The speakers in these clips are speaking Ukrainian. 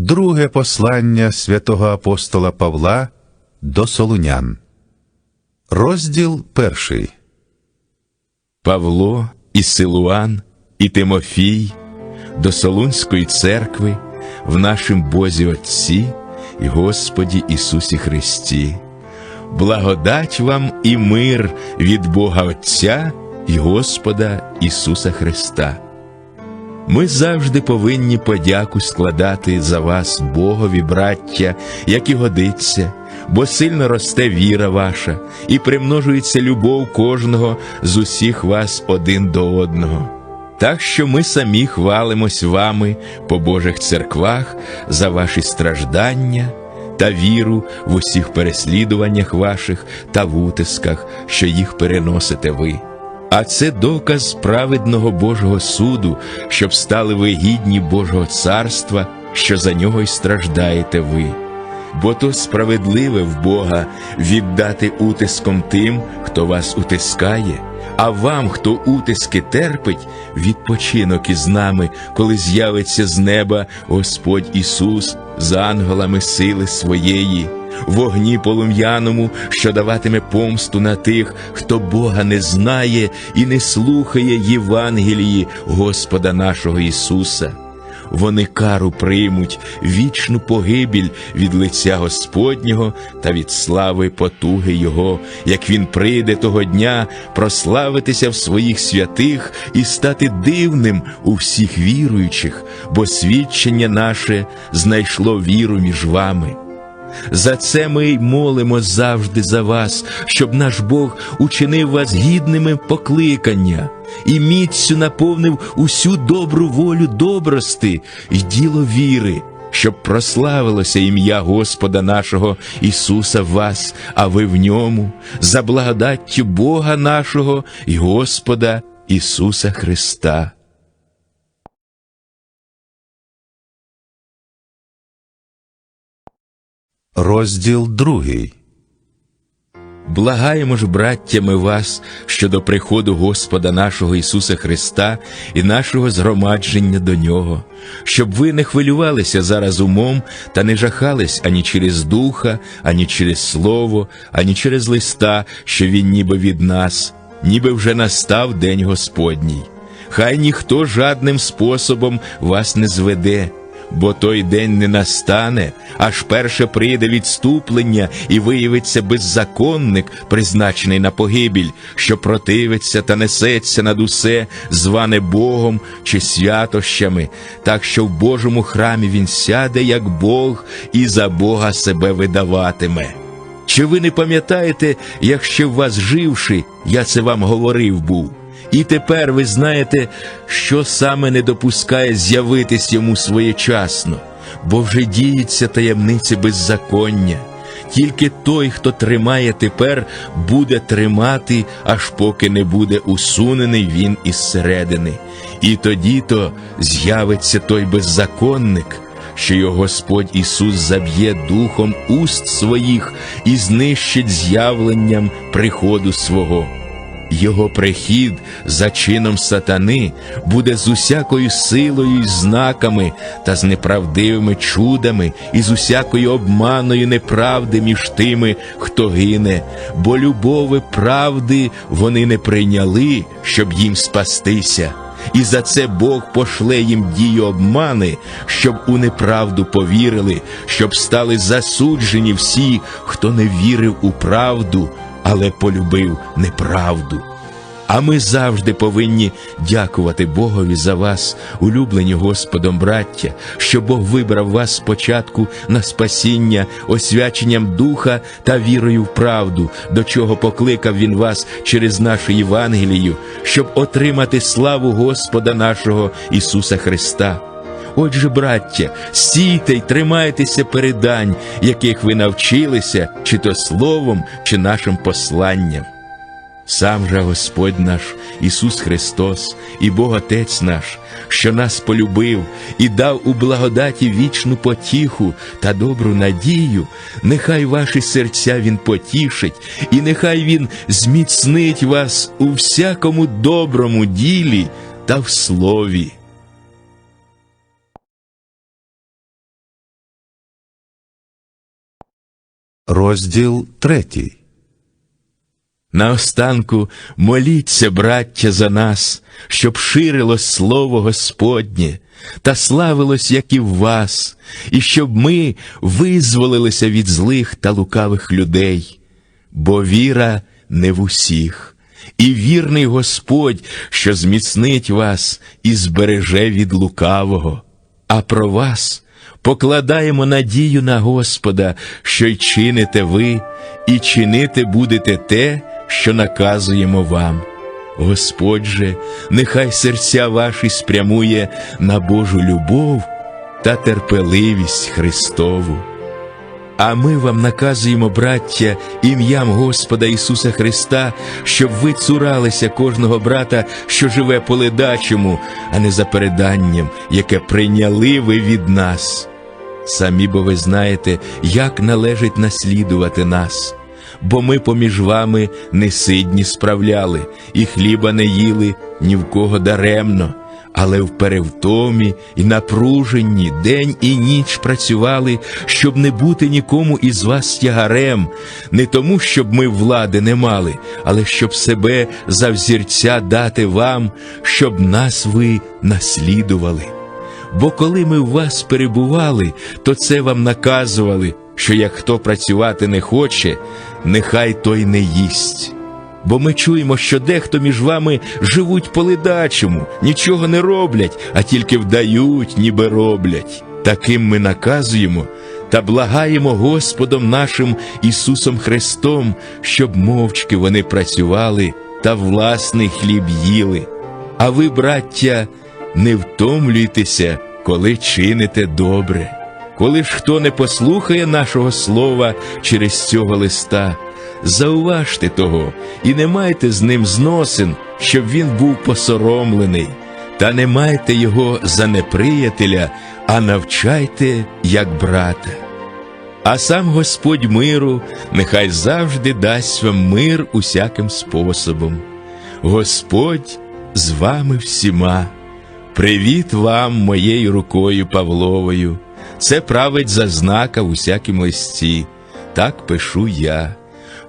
Друге послання святого апостола Павла до Солунян. Розділ перший. Павло і Силуан, і Тимофій до Солунської церкви в нашім Бозі Отці і Господі Ісусі Христі. Благодать вам і мир від Бога Отця і Господа Ісуса Христа. Ми завжди повинні подяку складати за вас, Богові, браття, як і годиться, бо сильно росте віра ваша і примножується любов кожного з усіх вас один до одного. Так що ми самі хвалимось вами по Божих церквах за ваші страждання та віру в усіх переслідуваннях ваших та в утисках, що їх переносите ви. А це доказ праведного Божого суду, щоб стали ви гідні Божого царства, що за нього й страждаєте ви. Бо то справедливе в Бога віддати утиском тим, хто вас утискає, а вам, хто утиски терпить, відпочинок із нами, коли з'явиться з неба Господь Ісус з ангелами сили своєї вогні полум'яному, що даватиме помсту на тих, хто Бога не знає і не слухає Євангелії Господа нашого Ісуса. Вони кару приймуть вічну погибіль від лиця Господнього та від слави потуги Його, як Він прийде того дня прославитися в своїх святих і стати дивним у всіх віруючих, бо свідчення наше знайшло віру між вами. За це ми й молимо завжди за вас, щоб наш Бог учинив вас гідними покликання і міцю наповнив усю добру волю добрости й діло віри, щоб прославилося ім'я Господа нашого Ісуса в вас, а ви в ньому, за благодаттю Бога нашого і Господа Ісуса Христа. Розділ другий. Благаємо ж, браттями, вас щодо приходу Господа нашого Ісуса Христа і нашого згромадження до Нього, щоб ви не хвилювалися зараз умом та не жахались ані через духа, ані через слово, ані через листа, що він ніби від нас, ніби вже настав день Господній. Хай ніхто жадним способом вас не зведе бо той день не настане, аж перше прийде відступлення і виявиться беззаконник, призначений на погибіль, що противиться та несеться над усе, зване Богом чи святощами, так що в Божому храмі він сяде, як Бог, і за Бога себе видаватиме. Чи ви не пам'ятаєте, як ще в вас живши, я це вам говорив був? І тепер ви знаєте, що саме не допускає з'явитись йому своєчасно, бо вже діється таємниці беззаконня. Тільки той, хто тримає тепер, буде тримати, аж поки не буде усунений він із середини. І тоді то з'явиться той беззаконник, що його Господь Ісус заб'є духом уст своїх і знищить з'явленням приходу свого. Його прихід за чином сатани буде з усякою силою і знаками та з неправдивими чудами, і з усякою обманою неправди між тими, хто гине, бо любови правди вони не прийняли, щоб їм спастися. І за це Бог пошле їм дію обмани, щоб у неправду повірили, щоб стали засуджені всі, хто не вірив у правду але полюбив неправду. А ми завжди повинні дякувати Богові за вас, улюблені Господом, браття, що Бог вибрав вас спочатку на спасіння, освяченням духа та вірою в правду, до чого покликав Він вас через нашу Євангелію, щоб отримати славу Господа нашого Ісуса Христа. Отже, браття, стійте й тримайтеся передань, яких ви навчилися, чи то словом, чи нашим посланням. Сам же Господь наш Ісус Христос і Бог Отець наш, що нас полюбив і дав у благодаті вічну потіху та добру надію, нехай ваші серця Він потішить, і нехай Він зміцнить вас у всякому доброму ділі та в слові. Розділ третій. Наостанку моліться, браття, за нас, щоб ширилось слово Господнє та славилось, як і в вас, і щоб ми визволилися від злих та лукавих людей, бо віра не в усіх, і вірний Господь, що зміцнить вас і збереже від лукавого. А про вас покладаємо надію на Господа, що й чините ви, і чинити будете те, що наказуємо вам. Господь же, нехай серця ваші спрямує на Божу любов та терпеливість Христову. А ми вам наказуємо, браття, ім'ям Господа Ісуса Христа, щоб ви цуралися кожного брата, що живе по ледачому, а не за переданням, яке прийняли ви від нас. Самі бо ви знаєте, як належить наслідувати нас. Бо ми поміж вами не сидні справляли, і хліба не їли ні в кого даремно, але в перевтомі і напруженні день і ніч працювали, щоб не бути нікому із вас тягарем, не тому, щоб ми влади не мали, але щоб себе за взірця дати вам, щоб нас ви наслідували. Бо коли ми в вас перебували, то це вам наказували, що як хто працювати не хоче, нехай той не їсть. Бо ми чуємо, що дехто між вами живуть по ледачому, нічого не роблять, а тільки вдають, ніби роблять. Таким ми наказуємо та благаємо Господом нашим Ісусом Христом, щоб мовчки вони працювали та власний хліб їли. А ви, браття, не втомлюйтеся, коли чините добре. Коли ж хто не послухає нашого слова через цього листа, зауважте того і не майте з ним зносин, щоб він був посоромлений, та не майте його за неприятеля, а навчайте як брата. А сам Господь миру нехай завжди дасть вам мир усяким способом. Господь з вами всіма. Привіт вам моєю рукою Павловою. Це править за знака в усякім листі. Так пишу я.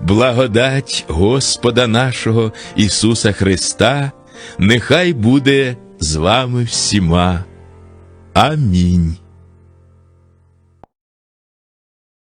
Благодать Господа нашого Ісуса Христа, нехай буде з вами всіма. Амінь.